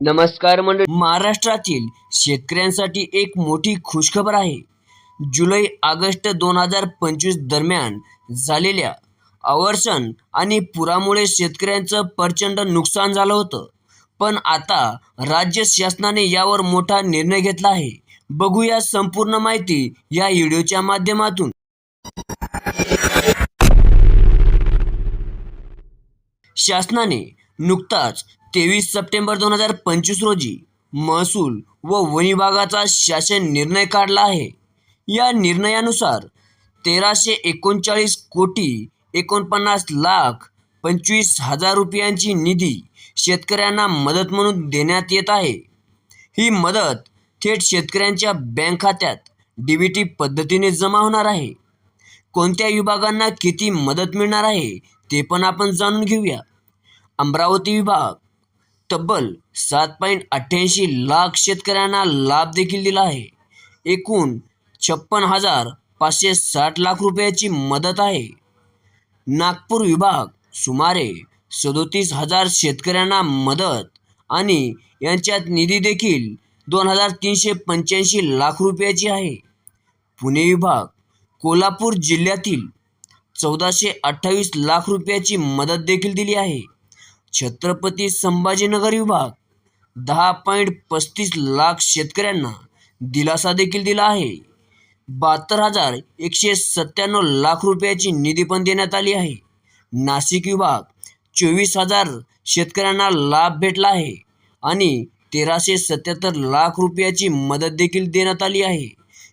नमस्कार मंडळी. महाराष्ट्रातील शेतकऱ्यांसाठी एक मोठी खुशखबर आहे. जुलै ऑगस्ट दोन हजार पंचवीस दरम्यान झालेल्या अवर्षण आणि पुरामुळे शेतकऱ्यांचं प्रचंड नुकसान झालं होतं. पण आता राज्य शासनाने यावर मोठा निर्णय घेतला आहे. बघूया संपूर्ण माहिती या व्हिडिओच्या माध्यमातून. शासनाने नुकताच तेवीस सप्टेंबर दोन हजार पंचवीस रोजी महसूल व वन विभागाचा शासन निर्णय काढला आहे. या निर्णयानुसार तेराशे एकोणचाळीस कोटी एकोणपन्नास लाख पंचवीस हजार रुपयांची निधी शेतकऱ्यांना मदत म्हणून देण्यात येत आहे. ही मदत थेट शेतकऱ्यांच्या बँक खात्यात डी बी टी पद्धतीने जमा होणार आहे. कोणत्या विभागांना किती मदत मिळणार आहे ते पण आपण जाणून घेऊया. अमरावती विभाग तब्बल सात पॉईंट अठ्ठ्याऐंशी लाख शेतकऱ्यांना लाभ देखील दिला आहे. एकूण छप्पन हजार पाचशे साठ लाख रुपयाची मदत आहे. नागपूर विभाग सुमारे सदोतीस हजार शेतकऱ्यांना मदत आणि यांच्यात निधी देखील दोन हजार तीनशे पंच्याऐंशी लाख रुपयाची आहे. पुणे विभाग कोल्हापूर जिल्ह्यातील चौदाशे अठ्ठावीस लाख रुपयाची मदत देखील दिली आहे. छत्रपती संभाजीनगर विभाग. दहा पॉईंट पस्तीस लाख शेतकऱ्यांना दिलासा देखील दिला आहे. बहात्तर हजार एकशे सत्त्याण्णव लाख रुपयाची निधी पण देण्यात आली आहे. नाशिक विभाग चोवीस हजार शेतकऱ्यांना लाभ भेटला आहे आणि तेराशे सत्याहत्तर लाख रुपयाची मदत देखील देण्यात आली आहे.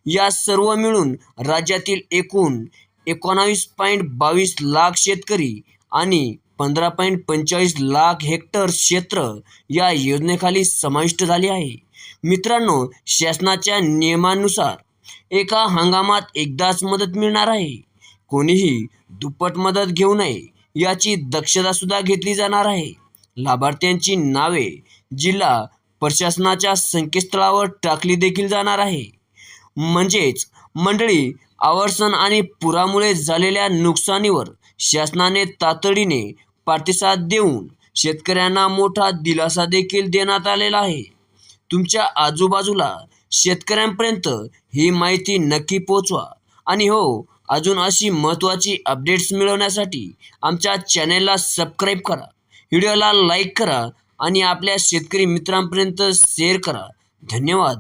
या सर्व मिळून राज्यातील एकूण एकोणावीस पॉईंट बावीस लाख शेतकरी आणि पंधरा पॉईंट पंचेचाळीस लाख हेक्टर क्षेत्र या योजनेखाली समाविष्ट झाले आहे. मित्रांनो शासनाच्या नियमानुसार एका हंगामात एकदाच मदत मिळणार आहे. कोणीही दुप्पट मदत घेऊ नये याची दक्षता सुद्धा घेतली जाणार आहे. लाभार्थ्यांची नावे जिल्हा प्रशासनाच्या संकेतस्थळावर टाकली देखील जाणार आहे. म्हणजेच मंडळी आवर्षण आणि पुरामुळे झालेल्या नुकसानीवर शासनाने तातडीने प्रतिसाद देऊन शेतकऱ्यांना मोठा दिलासा देखील देण्यात आलेला आहे. तुमच्या आजूबाजूला शेतकऱ्यांपर्यंत ही माहिती नक्की पोचवा आणि हो अजून अशी महत्त्वाची अपडेट्स मिळवण्यासाठी आमच्या चॅनेलला सबस्क्राईब करा. व्हिडिओला लाईक करा आणि आपल्या शेतकरी मित्रांपर्यंत शेअर करा. धन्यवाद.